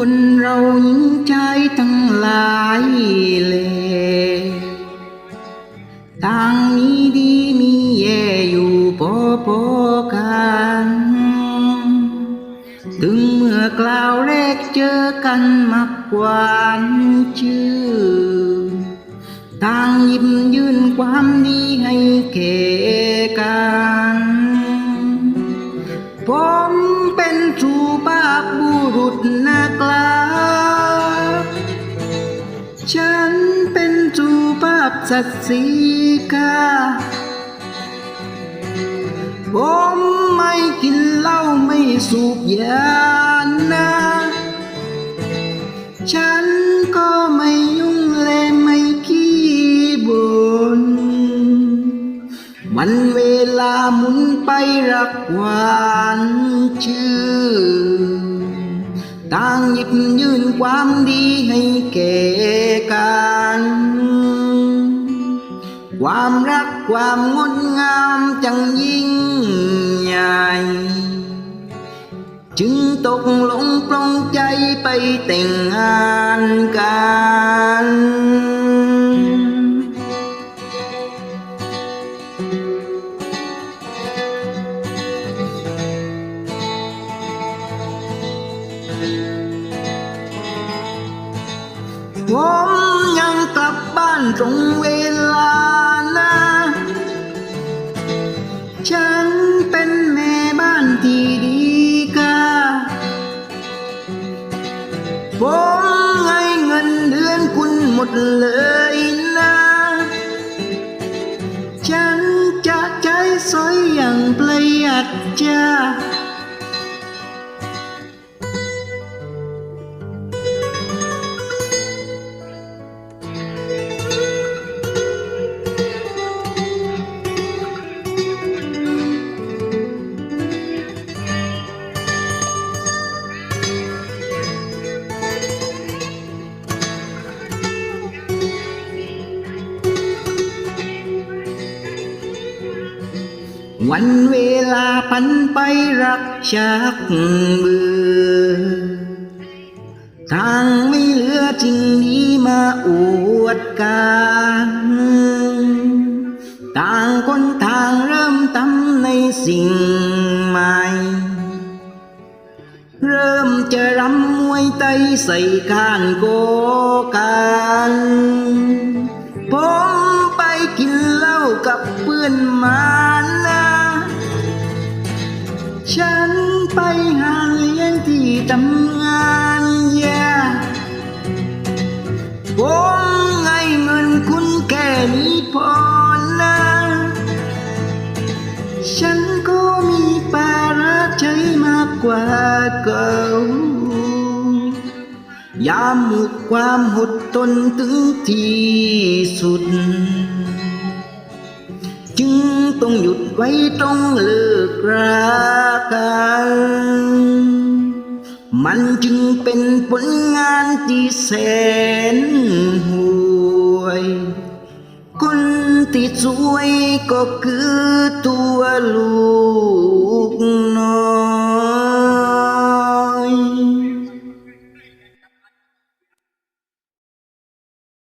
คนเราหญิงชายทั้งหลายแลต่างมีดีมีแย่อยู่พอพอๆกัน ถึงเมื่อกล่าวแรกเจอกันมักหวานชื่อต่างยิบยื่นความดีให้แก่กัน สัตย์สีกาผมไม่กินเหล้าไม่สูบยานะ ฉันก็ไม่ยุ่งและไม่ขี้บ่นวันเวลาหมุนไปรักหวานชื่อ ต่างหยิบยื่นความดีให้แก่ ความรักความงดงามจังยิ่งใหญ่จึงตกลงปลงใจไปแต่งงานกันผมยังกลับบ้านตรงเว เลยนะฉันจะใช้สอยอย่างประหยัดจ้า วันเวลาพันไปรักชักเบื่อทางไม่เหลือจริงนี้มาอวดกันต่างคนทางเริ่มทำในสิ่งใหม่ เริ่มจะรำมวยไตใส่ข้านโกกัน ฉันไปหาเลี้ยงที่ทำงานยาผมให้เงินคุณแค่นี้พอนะฉันก็มีภาระใจมากกว่าเก่ายามหมดความหดทนถึงที่สุด จึงต้องหยุดไว้ต้องเลิกรา มันจึงเป็นผลงานที่แสนห่วย คนที่สวยก็คือตัวลูก